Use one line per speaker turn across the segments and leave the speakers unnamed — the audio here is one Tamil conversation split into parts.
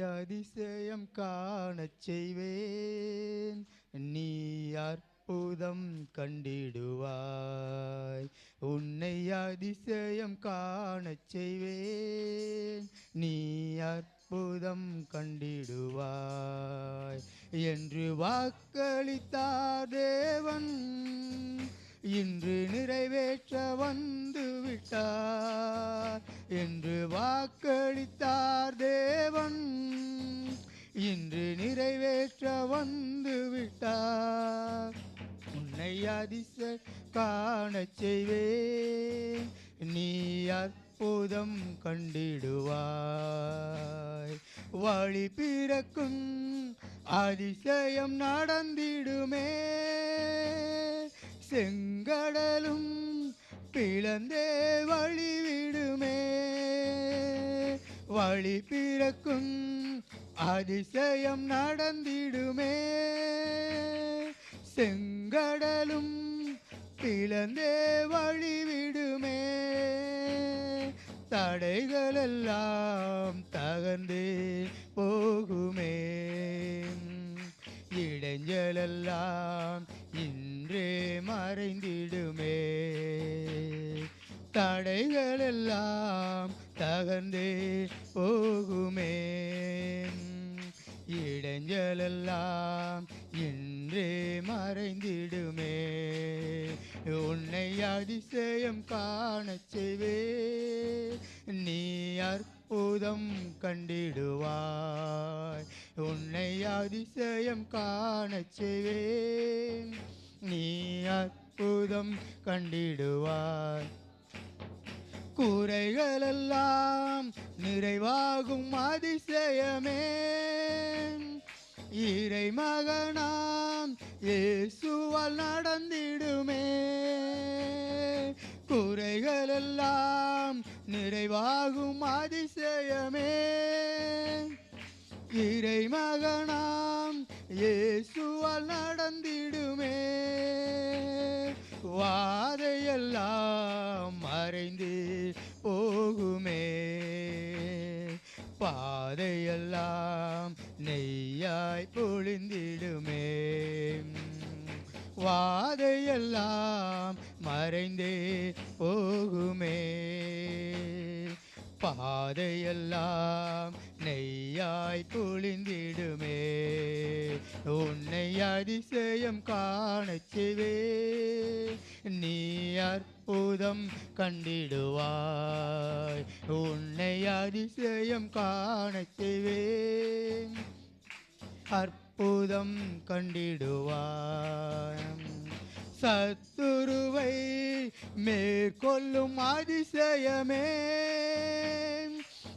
அதிசயம் காணச் செய்வேன். நீ அற்புதம் கண்டிடுவாய். உன்னை அதிசயம் காணச் செய்வேன். நீ அற்புதம் கண்டிடுவாய். என்று வாக்களித்தார் தேவன். இன்று நிறைவேற்ற வந்து விட்டார் என்று வாக்களித்தார் தேவன். இன்று நிறைவேற்ற வந்து விட்டார். உன்னை அதிச காணச் செய்வேன். நீ அற்புதம் கண்டிடுவாய். வழி பிறக்கும் அதிசயம் நடந்திடுமே. செங்கடலும் பிளந்தே வழிவிடுமே. வழி பிறக்கும் அதிசயம் நடந்திடுமே. செங்கடலும் பிளந்தே வழிவிடுமே. தடைகளெல்லாம் தகர்ந்து போகுமே. இடைஞ்சலெல்லாம் என்றே மறைந்திடுமே. தடைகளெல்லாம் தகர்ந்து போகுமே. இடைஞ்சலெல்லாம் என்றே மறைந்திடுமே. உன்னை அதிசயம் காணச் செய்வே. நீ அற்புதம் கண்டிடுவாய். உன்னை அதிசயம் காணச் செய்வேன் நீ அற்புதம் கண்டிடுவாய். குறைகளெல்லாம் நிறைவாகும் அதிசயமே. இறை மகனாம் இயேசுவால் நடந்திடுமே. குறைகளெல்லாம் நிறைவாகும் அதிசயமே. இறை மகனாம் இயேசுவால் நடந்திடுமே. மறைந்தே போகுமே. பாதையெல்லாம் நெய்யாய் பொழிந்திடுமே. உன்னை அதிசயம் காணச்சுவே நீ அற்புதம் கண்டிடுவாய். உன்னை அதிசயம் காணச்சுவே அற்புதம் கண்டிடுவாய். சத்துருவை மேற்கொள்ளும் அதிசயமே.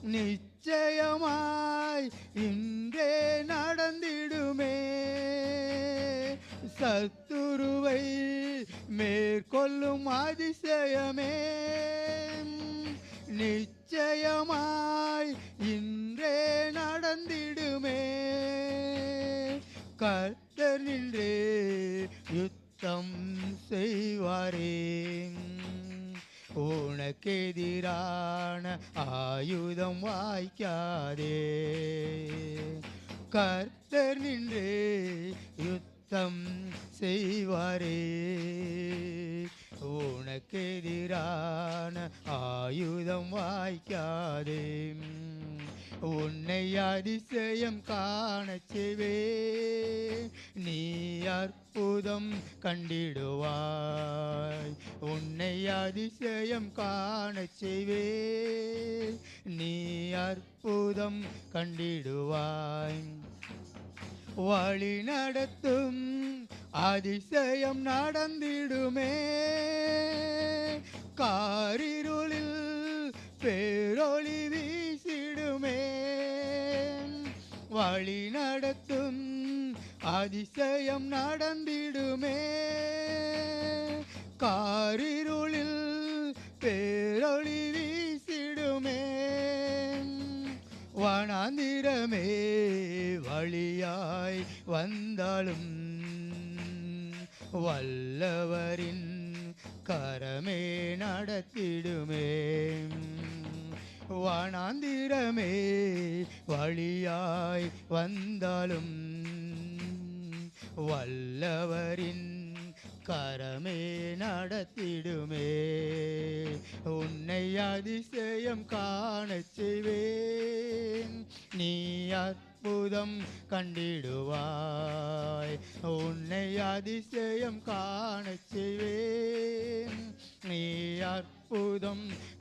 நிச்சயமாய் இன்றே நடந்திடுமே. சத்துருவை மேற்கொள்ளும் அதிசயமே. நிச்சயமாய் இன்றே நடந்திடுமே. கர்த்தர் நின்றே யுத்த யுத்தம் செய்வாரே. உனக்கெதிரான ஆயுதம் வாய்க்காதே. கர்த்தர் நின்றே யுத்தம் செய்வாரே. உனக்கெதிரான ஆயுதம் வாய்க்காதே. உன்னை அதிசயம் காண செய்வே. நீ அற்புதம் கண்டிடுவாய். உன்னை அதிசயம் காண செய்வே. நீ அற்புதம் கண்டிடுவாய். வழி நடத்தும் அதிசயம் நடந்திடுமே. வழி நடத்தும். அதிசயம் நடந்திடுமே. காரிருளில் பேரொளி வீசிடுமே. வனாந்திரமே வழியாய் வந்தாலும் வல்லவரின் கரமே நடத்திடுமே. வனாந்திரமே வழியாய் வந்தாலும் வல்லவரின் கரமே நடத்திடுமே. உன்னை அதிசயம் காணச் செய்வேன். நீ அற்புதம் கண்டிடுவாய். உன்னை அதிசயம் காணச் செய்வேன். நீ அற்புதம்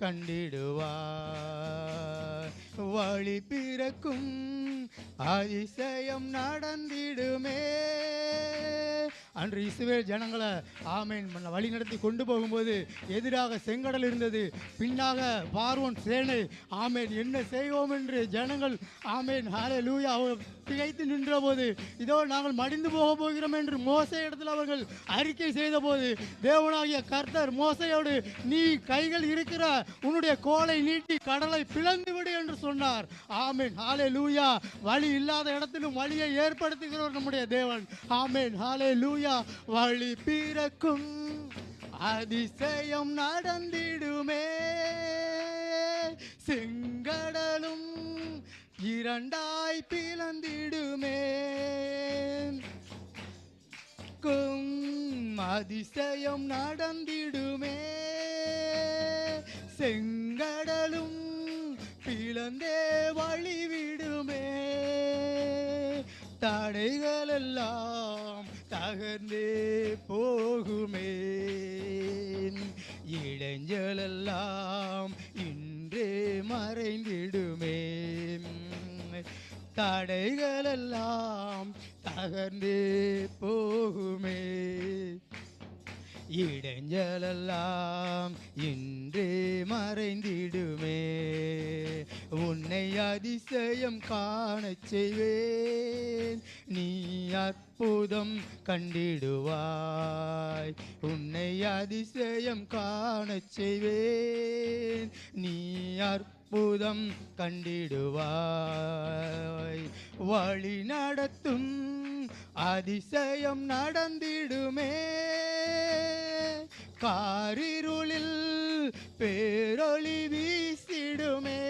கண்டிடுவாய் வழி பிறக்கும் அதிசயம் நடந்திடுமே. அன்று இஸ்ரவேல் ஜனங்களை ஆமேன் வழி நடத்தி கொண்டு போகும்போது எதிராக செங்கடல் இருந்தது. பின்னாக பார்வோன் சேனை ஆமேன் என்ன செய்வோம் என்று ஜனங்கள் ஆமேன் ஹாலே லூயா திகைத்து நின்றபோது இதோ நாங்கள் மடிந்து போக போகிறோம் என்று மோசை இடத்தில் அவர்கள் அறிக்கை செய்தபோது தேவனாகிய கர்த்தர் மோசையோடு நீ கைகள் இருக்கிற உன்னுடைய கோலை நீட்டி கடலை பிளந்து விடு என்று சொன்னார். ஆமேன். ஹாலே லூயா வழி இல்லாத இடத்திலும் வழியை ஏற்படுத்துகிறவர் நம்முடைய தேவன். ஆமேன். ஹாலே லூயா வழி பிறக்கும் அதிசயம் நடந்திடுமே. செங்கடலும் இரண்டாய் பிளந்திடுமே கும் அதிசயம் நடந்திடுமே செங்கடலும் பிளந்தே வழிவிடுமே தடைகளெல்லாம் தகர்ந்தே போகுமே இளைஞலெல்லாம் இன்றே மறைந்திடும் தடைகளெல்லாம் தகர்ந்து போகுமே. இடைஞ்சலெல்லாம் இன்றே மறைந்திடுமே. உன்னை அதிசயம் காணச் செய்வேன். நீ அற்புதம் கண்டிடுவாய். உன்னை அதிசயம் காணச் செய்வேன். நீ அற்புதம் கண்டிடுவாய். வழி நடத்தும் அதிசயம் நடந்திடுமே. காரிருளில் பேரொளி வீசிடுமே.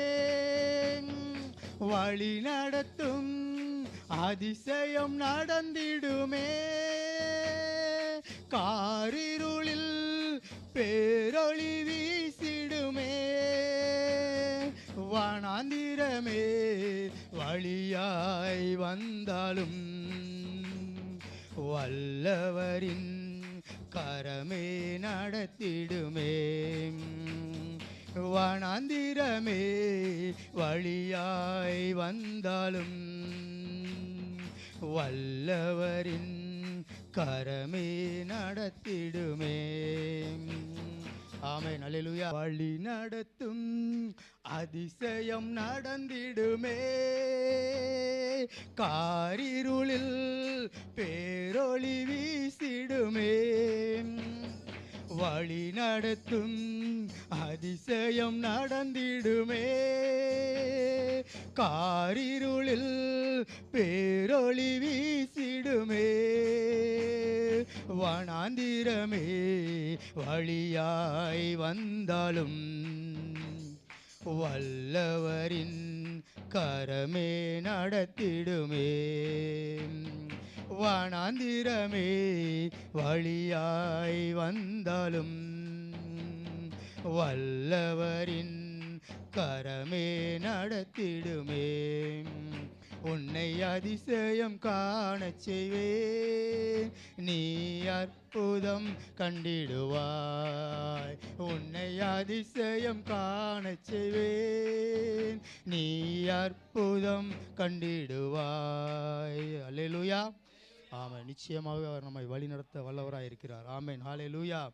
வழி நடத்தும் அதிசயம் நடந்திடுமே. காரிருளில் பே வனாந்திரமே வழியாய் வந்தாலும் வல்லவரின் கரமே நடத்திடுமே. வனாந்திரமே வழியாய் வந்தாலும் வல்லவரின் கரமே நடத்திடுமே. ஆமே நல்லேலூயா வழி நடத்தும் அதிசயம் நடந்திடுமே. காரிருளில் பேரொளி வீசிடுமே. வழி நடத்தும் அதிசயம் நடந்திடுமே. காரிருளில் பேரொளி வீசிடுமே. வனாந்திரமே வழியாய் வந்தாலும் வல்லவரின் கரமே நடத்திடுமே. வனாந்திரமே வழியாய் வந்தாலும் வல்லவரின் கரமே நடத்திடுமே. உன்னை அதிசயம் காண செய்வேன். நீ அற்புதம் கண்டிடுவாய். உன்னை அதிசயம் காண செய்வேன். நீ அற்புதம் கண்டிடுவாய். அல்லேலூயா. ஆமாம் நிச்சயமாக அவர் நம்மை வழிநடத்த வல்லவராக இருக்கிறார் ஆமேன். லூயா